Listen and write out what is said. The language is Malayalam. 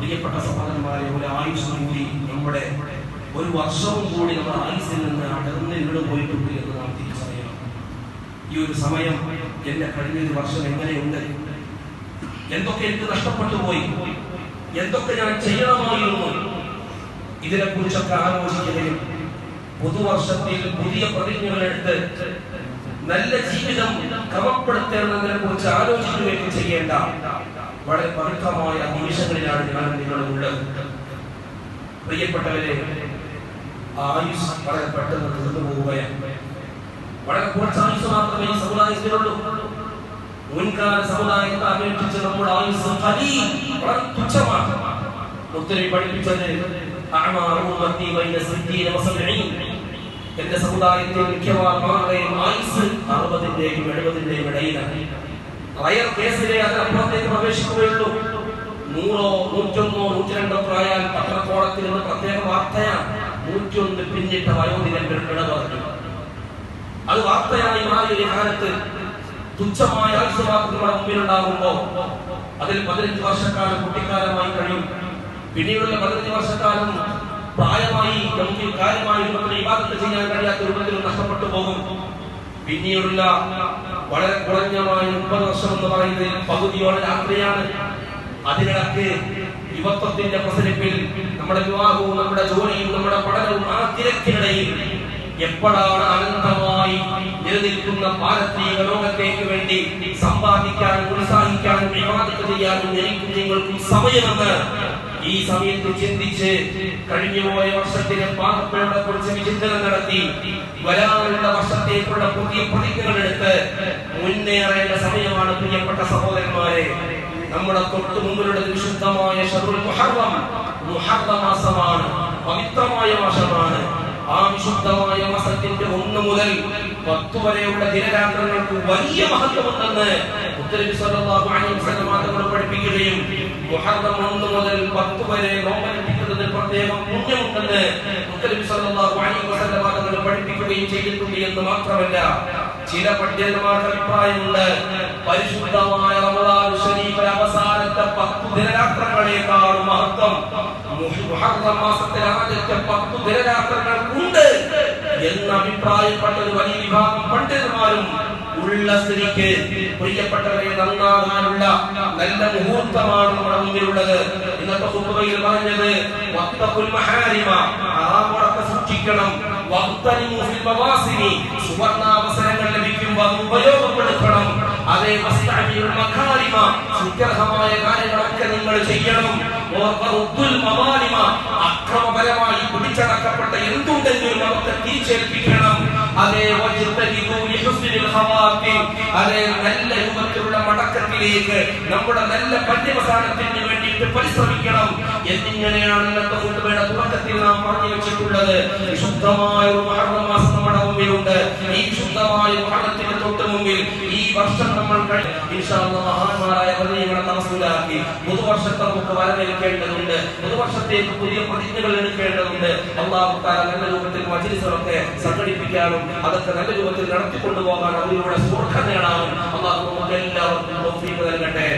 പ്രിയപ്പെട്ട സഹോദരന്മാരെ ഒരു ആയുസ് കൂടി നമ്മുടെ ഒരു വർഷവും കൂടി നമ്മുടെ ആയുസിൽ നിന്ന് അടർന്ന് ഇവിടെ പോയിട്ടുണ്ട് എന്ന് നാം തിരിച്ചറിയണം. ഈ ഒരു സമയം എന്റെ കഴിഞ്ഞ ഒരു വർഷം എങ്ങനെയുണ്ട്? എന്തൊക്കെ എനിക്ക് നഷ്ടപ്പെട്ടു പോയി? എന്തൊക്കെ ഞാൻ ചെയ്യണമായിരുന്നു? ഇതിനെ കുറിച്ചൊക്കെ ആലോചിക്കുകയും പുതുവർഷത്തിൽ പുതിയ പ്രതിജ്ഞകൾ എടുത്ത് നല്ല ജീവിതം ക്രമപ്പെടുത്തേണ്ടതിനെ കുറിച്ച് ആലോചിക്കുകയും ചെയ്യേണ്ട വളരെ പവിത്രമായ നിമിഷങ്ങളിലാണ് ഞാൻ നിങ്ങളുള്ളത് പ്രിയപ്പെട്ടവരെ ആയുസ് വളരെ പെട്ടെന്ന് തീർന്നു പോവുകയാണ് വളരെ കുറച്ച് ആയുസ് മാത്രമേ ഈ സമുദായത്തിലുള്ളൂ. മുൻകാല സമുദായത്തെ അപേക്ഷിച്ച് നമ്മുടെ ആയുസ് വളരെ തുച്ഛമാണ്. മുത്തരി പഠിപ്പിച്ചത്. എന്റെ സമുദായത്തിൽ മിക്കവാറും ആയുസ് അറുപതിന്റെയും എഴുപതിന്റെയും ഇടയിലാണ്. റയർ കേസിലെ അതിനപ്പുറത്തേക്ക് പ്രവേശിക്കുകയുള്ളൂ. നൂറോ നൂറ്റൊന്നോ നൂറ്റിരണ്ടോ പ്രായാൽ പത്രക്കോളത്തിൽ നിന്ന് പ്രത്യേക വാർത്തയാണ്. നൂറ്റിയൊന്ന് പിന്നിട്ട വയോധികൻ ഇട പറഞ്ഞു അത് വാർത്തയായി മാറിയ ഒരു കാലത്ത് തുച്ഛമായ ആവശ്യമാർക്ക് നമ്മുടെ മുമ്പിലുണ്ടാകുമ്പോൾ. അതിൽ പതിനഞ്ച് വർഷക്കാലം കുട്ടിക്കാലമായി കഴിയും. പിന്നീടുള്ള പതിനഞ്ച് വർഷക്കാലം പ്രായമായി നമുക്ക് കാര്യമായി ഇബാദത്ത് ചെയ്യാൻ കഴിയാത്ത രൂപത്തിൽ നഷ്ടപ്പെട്ടു പോകും. പിന്നീടുള്ള വളരെ കുറഞ്ഞമായ മുപ്പത് വർഷം എന്ന് പറയുന്നതിൽ പകുതിയോളം രാത്രിയാണ്. അതിനിടക്ക് യുവത്വത്തിന്റെ പ്രസരിപ്പിൽ നമ്മുടെ വിവാഹവും നമ്മുടെ ജോലിയും നമ്മുടെ പഠനവും ആ തിരക്കിനിടയിൽ എപ്പോഴാണ് അനന്തമായി നിലനിൽക്കുന്ന ഭാരതീയ ലോകത്തേക്ക് വേണ്ടി സമ്പാദിക്കാനും ഉത്സാഹിക്കാനും വിവാദത്ത് ചെയ്യാനും എനിക്കും നിങ്ങൾക്കും സമയമെന്ന് ഈ സമയത്ത് ചിന്തിച്ച് കഴിഞ്ഞുപോയ വർഷത്തിലെ പാകപ്പഴങ്ങളെ കുറിച്ച് വിചിന്തനം നടത്തി വരാനുള്ള വർഷത്തേക്കുള്ള പുതിയ പ്രതിജ്ഞകളെടുത്ത് മുന്നേറേണ്ട സമയമാണ് പ്രിയപ്പെട്ട സഹോദരന്മാരെ. നമ്മുടെ തൊട്ട് മുമ്പിലുള്ള വിശുദ്ധമായ ഷറുൽ മുഹറം. മുഹറം മാസമാണ് പവിത്രമായ മാസമാണ്. ആ വിശുദ്ധമായ മാസത്തിന്റെ ഒന്ന് മുതൽ പത്ത് വരെയുള്ള ദിനരാത്രങ്ങൾക്ക് വലിയ മഹത്വമുണ്ടെന്ന് മുത്തനബി സല്ലല്ലാഹു അലൈഹി വസല്ലം തങ്ങൾ പഠിപ്പിക്കുകയും മുഹറം ഒന്ന് മുതൽ പത്ത് വരെ നോമ്പനുഷ്ഠിക്കുന്നതിന് പ്രത്യേകം പുണ്യമുണ്ടെന്ന് മുത്തനബി സല്ലല്ലാഹു അലൈഹി വസല്ലം തങ്ങൾ ചെയ്തിട്ടുണ്ട് എന്ന് മാത്രമല്ല ചില പണ്ഡിതന്മാരുടെ അഭിപ്രായമുണ്ട് പരിശുദ്ധമായ റമദാൻ ഷരീഫിലെ അവസാനത്തെ പത്തു ദിനരാത്രങ്ങളെക്കാൾ മഹത്വം. മുഹറം മാസത്തിലെ ആദ്യത്തെ പത്ത് ദിനരാത്രങ്ങൾക്കുണ്ട് എന്ന് അഭിപ്രായപ്പെട്ട ഒരു വലിയ വിഭാഗം പണ്ഡിതന്മാരും ഉള്ള സ്ത്രീക്ക് പ്രിയപ്പെട്ടവരെ നന്നാകാനുള്ള നല്ല മുഹൂർത്തമാണ് നമ്മുടെ മുമ്പിലുള്ളത്. ഇന്നത്തെ സുഖയിൽ പറഞ്ഞത് സൂക്ഷിക്കണം. ലഭിക്കുമ്പോൾ നിങ്ങൾ ചെയ്യണം. മടക്കത്തിലേക്ക് നമ്മുടെ നല്ല പര്യവസാനത്തിന് വേണ്ടിയിട്ട് പരിശ്രമിക്കണം എന്നിങ്ങനെയാണ് ഇന്നത്തെ ഖുത്ബയുടെ തുടക്കത്തിൽ നാം പറഞ്ഞു വെച്ചിട്ടുള്ളത്. വിശുദ്ധമായ ഒരു മാർഗമാസം മാസം നമ്മുടെ മുമ്പിലുണ്ട്. ഈ വിശുദ്ധമായ മാർഗത്തിന് തൊട്ട് മുമ്പിൽ ഈ വർഷം നമ്മൾ മഹാന്മാരായ പ്രതിജ്ഞകളെ മനസ്സിലാക്കി പുതുവർഷത്തെ നമുക്ക് വരവേൽക്കേണ്ടതുണ്ട്. പുതുവർഷത്തേക്ക് പുതിയ പ്രതിജ്ഞകൾ എടുക്കേണ്ടതുണ്ട്. അള്ളാഹു താല നല്ല രൂപത്തിൽ മജിലിസുകളൊക്കെ സംഘടിപ്പിക്കാനും അതൊക്കെ നല്ല രൂപത്തിൽ നടത്തിക്കൊണ്ടുപോകാനും അതിലൂടെ സുഖം നേടാനും അള്ളാഹു നമുക്ക് എല്ലാവർക്കും നൽകട്ടെ.